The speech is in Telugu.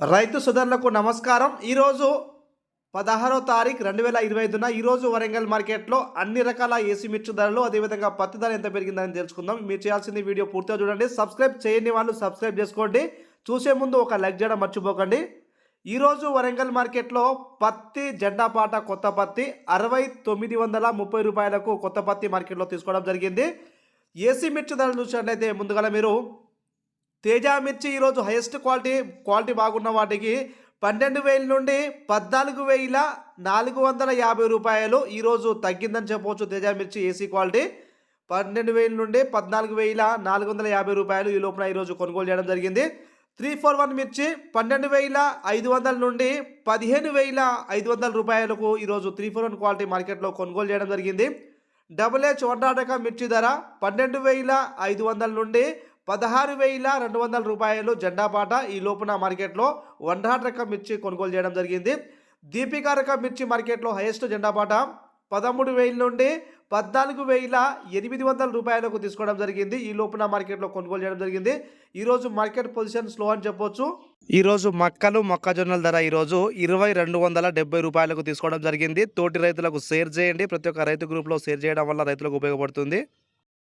రైతు సోదరులకు నమస్కారం. ఈరోజు పదహారో తారీఖు రెండు వేల ఇరవై ఐదున ఈరోజు వరంగల్ మార్కెట్లో అన్ని రకాల ఏసీ మిర్చి ధరలు అదేవిధంగా పత్తి ధర ఎంత పెరిగిందని తెలుసుకుందాం. మీరు చేయాల్సింది వీడియో పూర్తిగా చూడండి. సబ్స్క్రైబ్ చేయని వాళ్ళు సబ్స్క్రైబ్ చేసుకోండి. చూసే ముందు ఒక లైక్ చేయడం మర్చిపోకండి. ఈరోజు వరంగల్ మార్కెట్లో పత్తి జెండా పాట కొత్త పత్తి అరవై తొమ్మిది వందల ముప్పై రూపాయలకు కొత్త పత్తి మార్కెట్లో తీసుకోవడం జరిగింది. ఏసీ మిర్చి ధరలు చూసినట్లయితే ముందుగా మీరు తేజ మిర్చి ఈరోజు హైయెస్ట్ క్వాలిటీ క్వాలిటీ బాగున్న వాటికి పన్నెండు వేల నుండి పద్నాలుగు వేల నాలుగు వందల యాభై రూపాయలు ఈరోజు తగ్గిందని చెప్పవచ్చు తేజ మిర్చి ఏసీ క్వాలిటీ పన్నెండు వేల నుండి పద్నాలుగు వేల నాలుగు వందల యాభై రూపాయలు ఈ లోపల ఈరోజు కొనుగోలు చేయడం జరిగింది. త్రీ ఫోర్ వన్ మిర్చి పన్నెండు వేల ఐదు వందల నుండి పదిహేను వేల ఐదు వందల రూపాయలకు ఈరోజు త్రీ ఫోర్ వన్ క్వాలిటీ మార్కెట్లో కొనుగోలు చేయడం జరిగింది. డబుల్ హెచ్ వండాటక మిర్చి ధర పన్నెండు వేల ఐదు వందల నుండి పదహారు వేల రెండు వందల రూపాయలు జెండా పాట ఈ లోపున మార్కెట్లో వండాట రకం మిర్చి కొనుగోలు చేయడం జరిగింది. దీపికా రకం మిర్చి మార్కెట్లో హైయెస్ట్ జెండా పాట పదమూడు వేల నుండి పద్నాలుగు వేల ఎనిమిది వందల రూపాయలకు తీసుకోవడం జరిగింది. ఈ లోపున మార్కెట్లో కొనుగోలు చేయడం జరిగింది. ఈరోజు మార్కెట్ పొజిషన్ స్లో అని చెప్పొచ్చు. ఈరోజు మక్కలు మొక్కజొన్నల ధర ఈరోజు ఇరవై రెండు వందల డెబ్బై రూపాయలకు తీసుకోవడం జరిగింది. తోటి రైతులకు షేర్ చేయండి. ప్రతి ఒక్క రైతు గ్రూప్లో షేర్ చేయడం వల్ల రైతులకు ఉపయోగపడుతుంది.